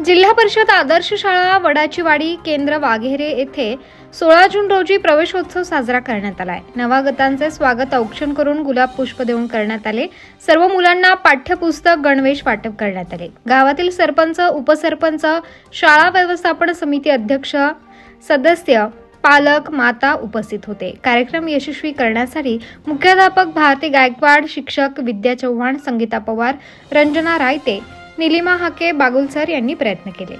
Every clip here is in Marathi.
जिल्हा परिषद आदर्श शाळा वडाचीवाडी केंद्र वाघेरे येथे सोळा जून रोजी प्रवेशोत्सव साजरा करण्यात आलाय. नवागतांचे स्वागत औक्षण करून गुलाब पुष्प देऊन करण्यात आले. सर्व मुलांना पाठ्यपुस्तक गणवेश वाटप करण्यात आले. गावातील सरपंच उपसरपंच शाळा व्यवस्थापन समिती अध्यक्ष सदस्य पालक माता उपस्थित होते. कार्यक्रम यशस्वी करण्यासाठी मुख्याध्यापक भारती गायकवाड शिक्षक विद्या चव्हाण संगीता पवार रंजना रायते निलिमा हाके बागुलसर यांनी प्रयत्न केले.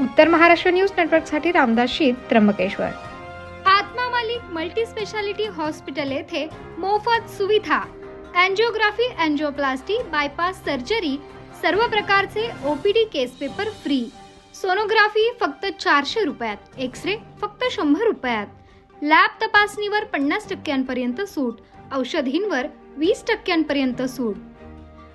उत्तर महाराष्ट्र न्यूज नेटवर्कसाठी रामदास शीत त्र्यंबकेश्वर. आत्मा मालिक मल्टी स्पेशालिटी हॉस्पिटल येथे मोफत सुविधा अँजिओग्राफी अँजिओप्लास्टी बायपास सर्जरी सर्व प्रकारचे OPD case paper free sonography फक्त चारशे रुपयात एक्स रे फक्त शंभर रुपयात. लॅब तपासणीवर पन्नास टक्क्यांपर्यंत सूट औषधींवर वीस टक्क्यांपर्यंत सूट.